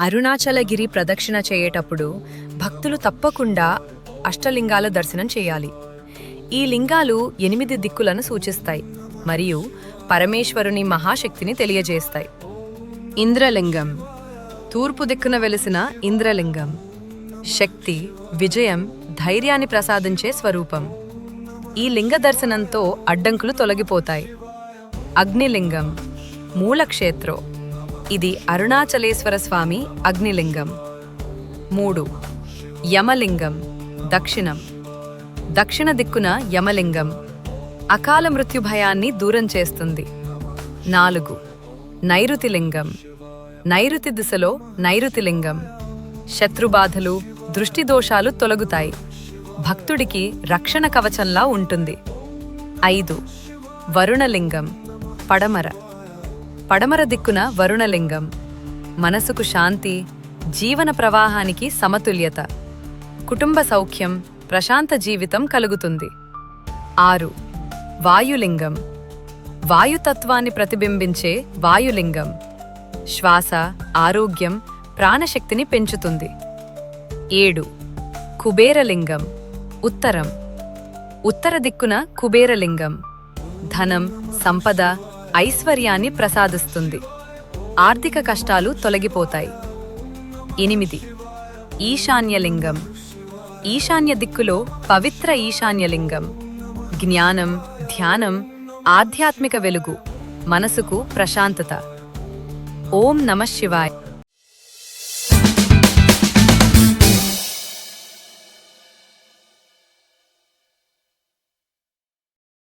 అరుణాచలగిరి ప్రదక్షిణ చేయటప్పుడు భక్తులు తప్పకుండా అష్టలింగాల దర్శనం చేయాలి. ఈ లింగాలు ఎనిమిది దిక్కులను సూచిస్తాయి మరియు పరమేశ్వరుని మహాశక్తిని తెలియజేస్తాయి. ఇంద్రలింగం. తూర్పు దిక్కున వెలిసిన ఇంద్రలింగం. శక్తి విజయం ధైర్యాన్ని ప్రసాదించే స్వరూపం. ఈ లింగ దర్శనంతో అడ్డంకులు తొలగిపోతాయి. అగ్నిలింగం. మూలక్షేత్రం. ఇది అరుణాచలేశ్వర స్వామి అగ్నిలింగం. మూడు యమలింగం దక్షిణం. దక్షిణ దిక్కున యమలింగం అకాల మృత్యు భయాన్ని దూరం చేస్తుంది. నాలుగు నైరుతి లింగం నైరుతి దిశలో నైరుతి లింగం శత్రుబాధలు దృష్టి దోషాలు తొలగుతాయి. భక్తుడికి రక్షణ కవచంలా ఉంటుంది. ఐదు వరుణలింగం పడమర. పడమర దిక్కున వరుణలింగం. మనసుకు శాంతి జీవన ప్రవాహానికి సమతుల్యత. కుటుంబ సౌఖ్యం ప్రశాంత జీవితం కలుగుతుంది. ఆరు. వాయులింగం. వాయుతత్వాన్ని ప్రతిబింబించే వాయులింగం. శ్వాస ఆరోగ్యం ప్రాణశక్తిని పెంచుతుంది. ఏడు. కుబేరలింగం. ఉత్తరం. ఉత్తర దిక్కున కుబేరలింగం. ధనం సంపద ఐశ్వర్యాన్ని ప్రసాదిస్తుంది. ఆర్థిక కష్టాలు తొలగిపోతాయి. ఎనిమిది. ఈశాన్యలింగం. ఈశాన్య దిక్కులో పవిత్ర ఈశాన్యలింగం. జ్ఞానం ధ్యానం ఆధ్యాత్మిక వెలుగు మనసుకు ప్రశాంతత. ఓం నమ శివాయ్.